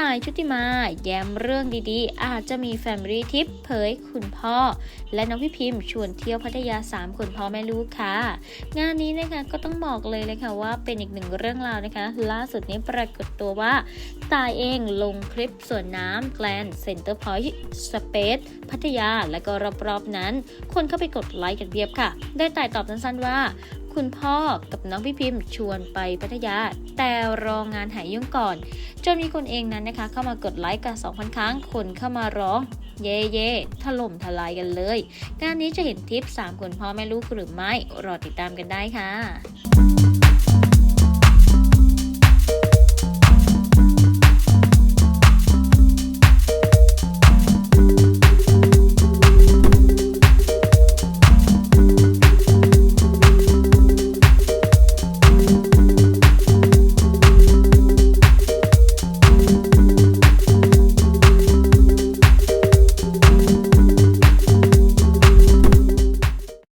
ตายชุติมา แย้มเรื่องดีๆ อาจจะมีแฟมิลี่ทิปเผยคุณพ่อ และน้องพี่พิมพ์ชวนเที่ยวพัทยา 3 คนพ่อแม่ลูกค่ะ งานนี้นะคะก็ต้องบอกเลยเลยค่ะว่าเป็นอีกหนึ่งเรื่องราวนะคะ ล่าสุดนี้ปรากฏตัวว่า ตายเองลงคลิปสวนน้ำแกลนเซ็นเตอร์พอยต์สเปซพัทยาและก็รอบๆนั้น คนเข้าไปกดไลค์กันเพียบค่ะ ได้ตายตอบสั้นๆว่า คุณพ่อกับน้องพี่พิมพ์ชวนไปพัทยา แต่รองงานหายยุ่งก่อน จนมีคนเองนั้นนะคะ เข้ามากดไลค์กัน2,000 ครั้ง คนเข้ามาร้องเย่เย่ถล่มทลายกันเลย งานนี้จะเห็นทิป 3 คนพ่อแม่ลูกหรือไม่ รอติดตามกันได้ค่ะ